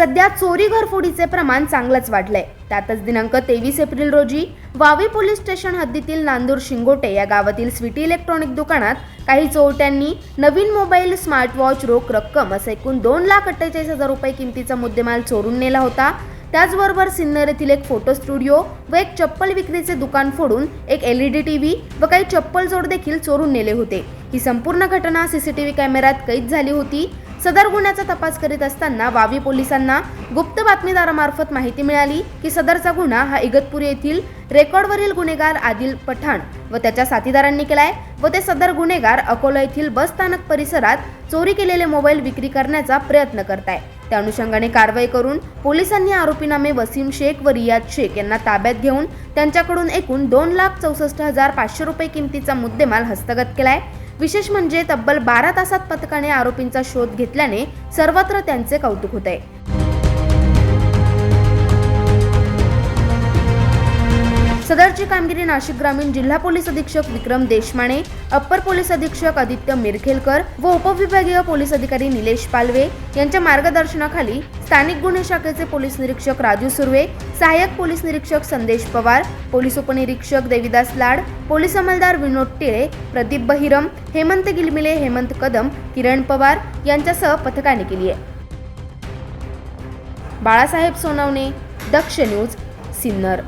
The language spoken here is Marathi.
सध्या चोरी घरफोडीचे प्रमाण चांगलंच वाढलंय. त्यातच दिनांक तेवीस एप्रिल रोजी वावी पोलीस स्टेशन हद्दीतील नांदूर शिंगोटे या गावातील स्वीटी इलेक्ट्रॉनिक दुकानात काही चोरट्यांनी नवीन मोबाईल स्मार्टवॉच रोख रक्कम असं एकूण दोन लाख अठ्ठेचाळीस हजार रुपये किमतीचा मुद्देमाल चोरून नेला होता. त्याचबरोबर सिन्नर येथील एक फोटो स्टुडिओ व एक चप्पल विक्रीचे दुकान फोडून एक L E D T V व काही चप्पल जोड देखील चोरून नेले होते. ही संपूर्ण घटना सीसीटीव्ही कॅमेऱ्यात कैद झाली होती. सदर गुन्ह्याचा तपास करीत असताना वावी पोलिसांना गुप्त बातमीदारामार्फत माहिती मिळाली की सदरचा गुन्हा हा इगतपुरी येथील रेकॉर्डवरील गुन्हेगार आदिल पठाण व त्याच्या साथीदारांनी केलाय व ते सदर गुन्हेगार अकोला येथील बस स्थानक परिसरात चोरी केलेले मोबाईल विक्री करण्याचा प्रयत्न करताय. त्या अनुषंगाने कारवाई करून पोलिसांनी आरोपीनामे वसीम शेख व रियाज शेख यांना ताब्यात घेऊन त्यांच्याकडून एकूण दोन लाख चौसष्ट हजार पाचशे रुपये किमतीचा मुद्देमाल हस्तगत केलाय. विशेष म्हणजे तब्बल बारा तासात पथकाने आरोपींचा शोध घेतल्याने सर्वत्र त्यांचे कौतुक होत आहे कामगिरी नाशिक ग्रामीण जिल्हा पोलीस अधीक्षक विक्रम देशमाने अप्पर पोलीस अधीक्षक आदित्य मिरखेलकर व उपविभागीय पोलीस अधिकारी निलेश पालवे यांच्या मार्गदर्शनाखाली स्थानिक गुन्हे शाखेचे पोलीस निरीक्षक राजू सुर्वे सहाय्यक पोलीस निरीक्षक संदेश पवार पोलीस उपनिरीक्षक देविदास लाड पोलीस अंमलदार विनोद टिळे प्रदीप बहिरम हेमंत गिलमिले हेमंत कदम किरण पवार यांच्यासह पथकाने केली आहे. बाळासाहेब सोनवणे दक्ष न्यूज सिन्नर.